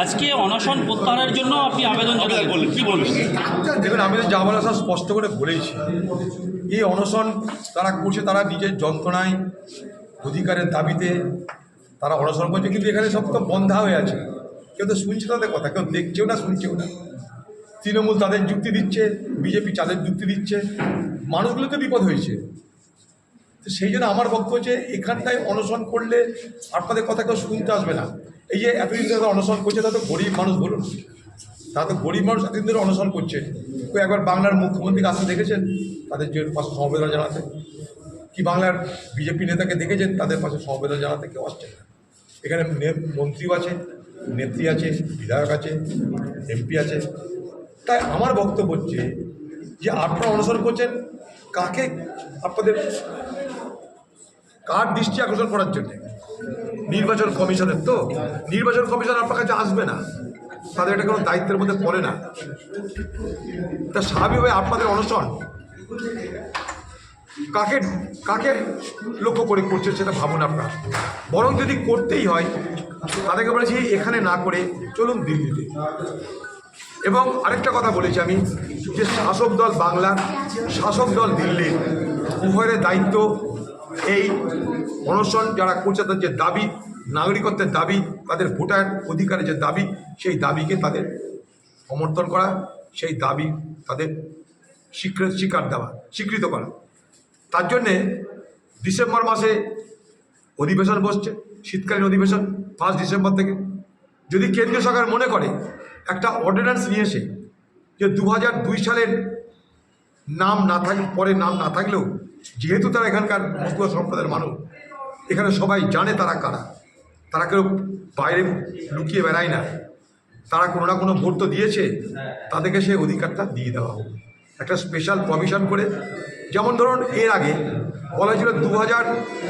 আজকে অনশন প্রত্যাহারের জন্য আপনি আবেদন জানালেন। কি বলবেন দেখুন আমি তো যা বলার সব স্পষ্ট করে বলেইছি। এই অনশন তারা করছে তারা নিজের যন্ত্রণায় অধিকারের দাবিতে তারা অনশন করছে কিন্তু এখানে সব তো বন্ধা হয়ে আছে। কেউ তো শুনছে তাদের কথা কেউ দেখছেও না শুনছেও না। তৃণমূল তাদের যুক্তি দিচ্ছে বিজেপি তাদের যুক্তি দিচ্ছে। মানুষগুলো তো বিপদ হয়েছে। সেই জন্য আমার বক্তব্য হচ্ছে, এখানটায় অনশন করলে আপনাদের কথা কেউ শুনতে আসবে না। এই যে এতদিন ধরে অনশন করছে তা তো গরিব মানুষ, বলুন। তারা তো গরিব মানুষ এতদিন ধরে অনশন করছে। কেউ একবার বাংলার মুখ্যমন্ত্রীকে আসতে দেখেছেন? তাদের যে পাশে সমবেদনা জানাতে। কি বাংলার বিজেপি নেতাকে দেখেছেন? তাদের পাশে সমবেদনা জানাতে কেউ আসছে এখানে মন্ত্রীও আছে, নেত্রী আছে, বিধায়ক আছে, এমপি আছে। তাই আমার বক্তব্য হচ্ছে যে আপনারা অনুসরণ করছেন, কাকে আপনাদের কার দৃষ্টি আকর্ষণ করার জন্য? নির্বাচন কমিশনের তো? নির্বাচন কমিশন আপনার কাছে আসবে না। তাদের এটা কোনো দায়িত্বের মধ্যে পড়ে না। তা স্বাভাবিকভাবে আপনাদের অনশন, কাকে কাকে লক্ষ্য করে করছে সেটা ভাবুন আপনারা। বরং যদি করতেই হয়, তাদেরকে বলেছি এখানে না করে চলুন দিল্লিতে। এবং আরেকটা কথা বলেছি আমি, যে শাসক দল বাংলা, শাসক দল দিল্লির উভয়ের দায়িত্ব এই অনশন যারা করছে, তাদের যে দাবি, নাগরিকত্বের দাবি, তাদের ভোটার অধিকারের যে দাবি, সেই দাবিকে তাদের সমর্থন করা, সেই দাবি তাদের স্বীকৃত স্বীকার দেওয়া, স্বীকৃত করা। তার জন্যে ডিসেম্বর মাসে অধিবেশন বসছে, শীতকালীন অধিবেশন ফার্স্ট ডিসেম্বর থেকে। যদি কেন্দ্রীয় সরকার মনে করে, একটা অর্ডিন্যান্স নিয়ে এসে যে দু সালের নাম না থাক, পরে নাম না থাকলেও যেহেতু তারা এখানকার মুসলিম সম্প্রদায়ের মানুষ, এখানে সবাই জানে তারা কারা। তারা কেউ বাইরে লুকিয়ে বেড়ায় না। তারা কোনো না কোনো ভোট তো দিয়েছে। তাদেরকে সেই অধিকারটা দিয়ে দেওয়া হোক। একটা স্পেশাল প্রভিশন করে, যেমন ধরুন এর আগে বলা হয়েছিল দু হাজার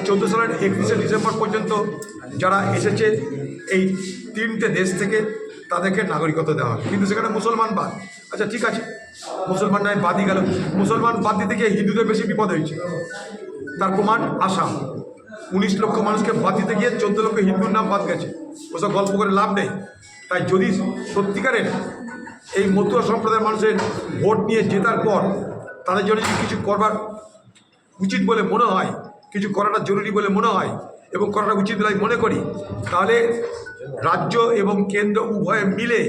চোদ্দ সালের একত্রিশে ডিসেম্বর পর্যন্ত যারা এসেছে এই তিনটে দেশ থেকে তাদেরকে নাগরিকত্ব দেওয়া হবে। কিন্তু সেখানে মুসলমান বাদ। আচ্ছা ঠিক আছে। মুসলমান নয় বাদই গেল। মুসলমান বাদ দিতে গিয়ে হিন্দুদের বেশি বিপদ হয়েছে। তার প্রমাণ আসাম। উনিশ লক্ষ মানুষকে বাদ দিতে গিয়ে চোদ্দ লক্ষ হিন্দুর নাম বাদ গেছে। ওসব গল্প করে লাভ নেই। তাই যদি সত্যিকারের এই মতুয়া সম্প্রদায়ের মানুষের ভোট নিয়ে জেতার পর তাদের জন্য কিছু করবার উচিত বলে মনে হয়, কিছু করাটা জরুরি বলে মনে হয় এবং করাটা উচিত বলে আমি মনে করি, তাহলে রাজ্য এবং কেন্দ্র উভয়ে মিলে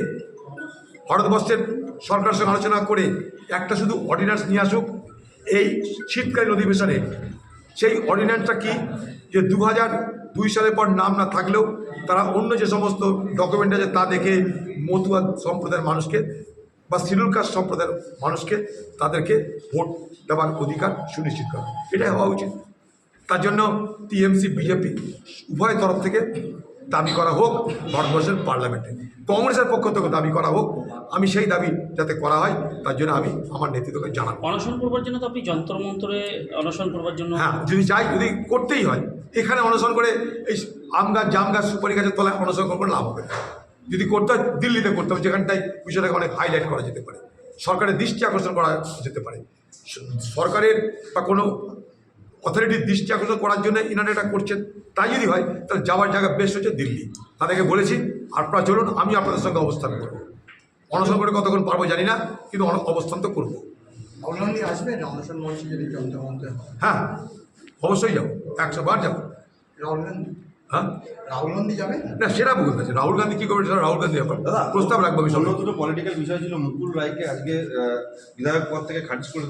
ভারতবর্ষের সরকার সঙ্গে আলোচনা করে একটা শুধু অর্ডিন্যান্স নিয়ে আসুক, এই শীতকালীন অধিবেশনে। সেই অর্ডিন্যান্সটা কি? যে দু দুই সালের পর নাম না থাকলেও তারা অন্য যে সমস্ত ডকুমেন্ট আছে তা দেখে মতুয়া সম্প্রদায়ের মানুষকে বা শিডিউল কাস্ট সম্প্রদায়ের মানুষকে তাদেরকে ভোট দেওয়ার অধিকার সুনিশ্চিত করা। এটাই হওয়া উচিত। তার জন্য টিএমসি বিজেপি উভয় তরফ থেকে দাবি করা হোক ভারতবর্ষের পার্লামেন্টে। কংগ্রেসের পক্ষ থেকে দাবি করা হোক আমি সেই দাবি যাতে করা হয় তার জন্য আমি আমার নেতৃত্বকে জানাব। অনশন করবার জন্য তো আপনি যন্ত্রমন্ত্রে অনশন করবার জন্য হ্যাঁ যদি চাই যদি করতেই হয় এখানে অনশন করে এই আম গাছ জাম গাছ সুপারি গাছের তলায় অনশন করে লাভ হবে। যদি করতে হয় দিল্লিতে করতে হবে যেখানটায় বিষয়টাকে অনেক হাইলাইট করা যেতে পারে। সরকারের দৃষ্টি আকর্ষণ করা যেতে পারে। সরকারের বা কোনো অথরিটির দৃষ্টি আকর্ষণ করার জন্য ইনারা এটা করছেন তাই যদি হয় তাহলে যাওয়ার জায়গা বেস্ট হচ্ছে দিল্লি। তাদেরকে বলেছি আপনারা চলুন আমি আপনাদের সঙ্গে অবস্থান করব। অনশন করে কতক্ষণ পারব জানি না কিন্তু অবস্থান তো করব। হয় হ্যাঁ অবশ্যই যাব। একশো বার যাব। রাহুল গান্ধী? হ্যাঁ? রাহুল গান্ধী যাবেন না সেটা পারছি রাহুল গান্ধী কি করবে সেটা রাহুল গান্ধী ব্যাপার। দাদা প্রস্তাব রাখব আমি দুটো পলিটিক্যাল বিষয় ছিল মুকুল রায়কে আজকে বিধায়ক পদ থেকে খারিজ করে